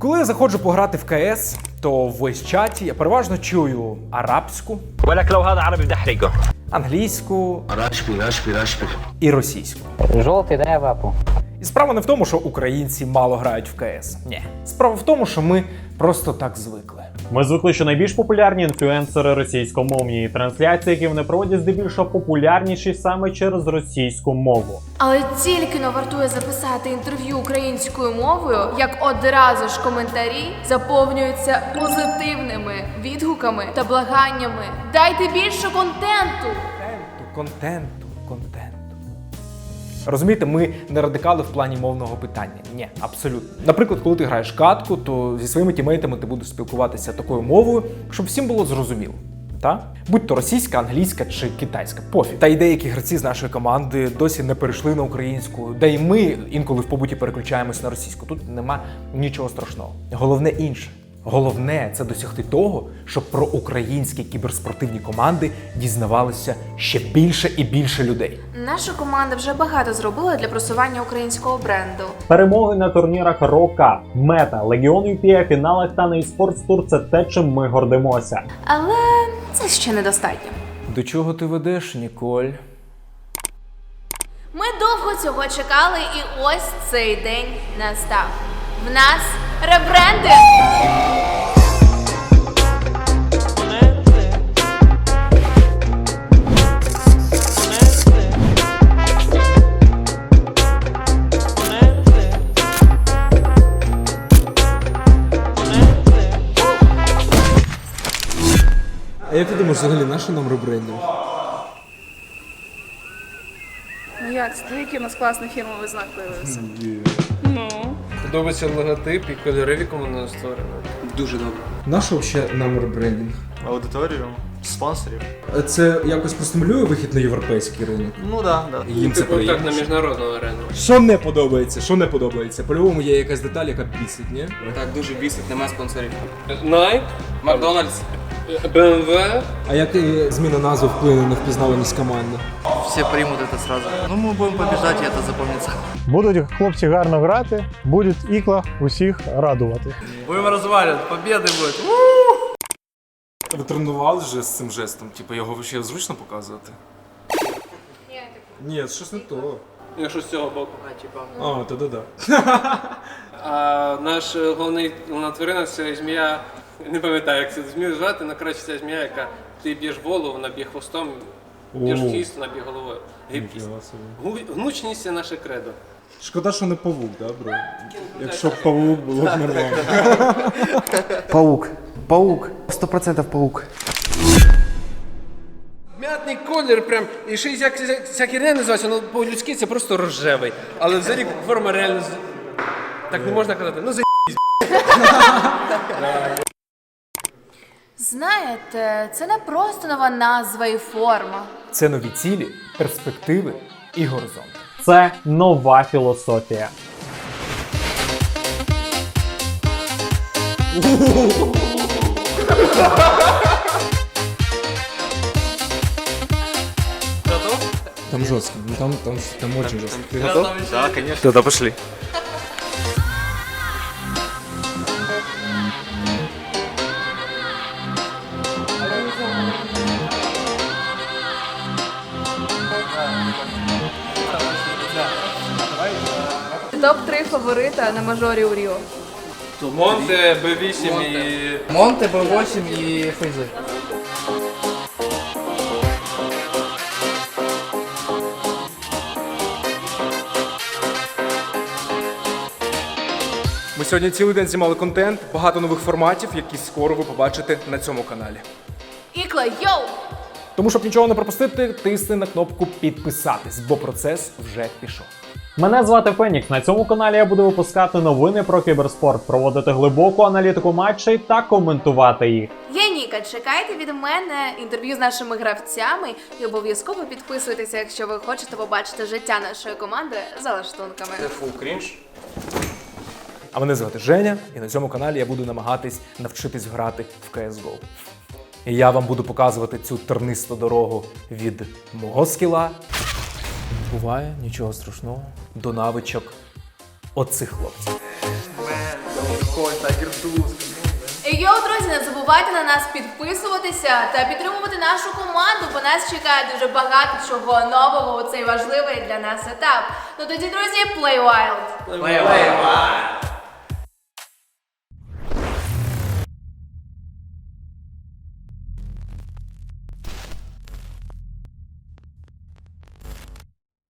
Коли я заходжу пограти в КС, то в ось чаті я переважно чую арабську, англійську і російську. Жовтий дає вапу. І справа не в тому, що українці мало грають в КС. Ні. Справа в тому, що ми просто так звикли. Ми звикли, що найбільш популярні інфлюенсери російськомовні і трансляції, які вони проводять, здебільшого популярніші саме через російську мову. Але тільки но вартує записати інтерв'ю українською мовою, як одразу ж коментарі заповнюються позитивними відгуками та благаннями. Дайте більше контенту! Контенту, контенту, контенту. Розумієте, ми не радикали в плані мовного питання. Ні, абсолютно. Наприклад, коли ти граєш катку, то зі своїми тімейтами ти будеш спілкуватися такою мовою, щоб всім було зрозуміло. Та? Будь то російська, англійська чи китайська, пофіг. Та й деякі гравці з нашої команди досі не перейшли на українську, де й ми інколи в побуті переключаємось на російську. Тут нема нічого страшного. Головне інше. Головне це досягти того, щоб про українські кіберспортивні команди дізнавалося ще більше і більше людей. Наша команда вже багато зробила для просування українського бренду. Перемоги на турнірах Рока, Мета, Легіон UPA, фіналах та на eSports Tour – це те, чим ми гордимося. Але це ще недостатньо. До чого ти ведеш, Ніколь? Ми довго цього чекали, і ось цей день настав. В нас ребрендинг! А як ти думаєш, взагалі, наша нам ребрендинг? Ну як це? Який у нас класний фірмовий знак появився? Ну. Подобається логотип і кольори, в якому воно створено. Дуже добре. Наша взагалі нам ребрендинг? Аудиторію, спонсорів. Це якось простимулює вихід на європейський ринок? Ну да, да. Їм це Типу так на приємно. міжнародну арену. Що не подобається? Що не подобається? По-любому є якась деталь, яка бісить, ні? Так, дуже бісить, нема спонсорів. Nike, Макдональдс. BMW, А як е, зміна назви вплине на впізнаваність команди? Всі приймуть це сразу. Ну ми будемо побіждати, і це запам'ятається. Будуть хлопці гарно грати, будуть ікла усіх радувати. Будемо розвалювати, побіди будуть. Ви тренували вже з цим жестом? Типу його ще зручно показувати? Ні, щось не то. Якщо з цього боку. А, то да-да. А наш е, головний головна тварина це змія. Не пам'ятаю, як це змію звати, але коротше це змія, яка ти б'єш голову, вона б'є хвостом, хвіст, вона головою. Гибкість. Гу- Гнучність це наше кредо. Шкода, що не павук, да, бро? Якщо б павук було б нормально. Паук. Паук. 100% паук. М'ятний колір, прям, і ще як ця- ця херня називається, ну по-людськи це просто рожевий. Але взагалі форма реально. з- Так не можна казати. Ну за Знаєте, це не просто нова назва і форма. Це нові цілі, перспективи і горизонти. Це нова філософія. Там жорстко, ну там, там, там очень жорстко. Ти готов? Да, конечно. Тогда пошли. Топ-3 фаворита на мажорі у Ріо. Монте, Б8 і. Монте, Б8 і Фейзи. Ми сьогодні цілий день знімали контент, багато нових форматів, які скоро ви побачите на цьому каналі. Ікла, йоу! Тому, щоб нічого не пропустити, тисни на кнопку підписатись, бо процес вже пішов. Мене звати Фенікс. На цьому каналі я буду випускати новини про кіберспорт, проводити глибоку аналітику матчей та коментувати їх. Я Ніка. Чекайте від мене інтерв'ю з нашими гравцями і обов'язково підписуйтеся, якщо ви хочете побачити життя нашої команди за лаштунками. Фу, крінж. А мене звати Женя, і на цьому каналі я буду намагатись навчитись грати в CSGO. І я вам буду показувати цю тернисту дорогу від мого скіла. Буває, нічого страшного, до навичок оцих хлопців. І йоу, друзі, не забувайте на нас підписуватися та підтримувати нашу команду, бо нас чекає дуже багато чого нового у цей важливий для нас етап. Ну тоді, друзі, play wild! Play wild.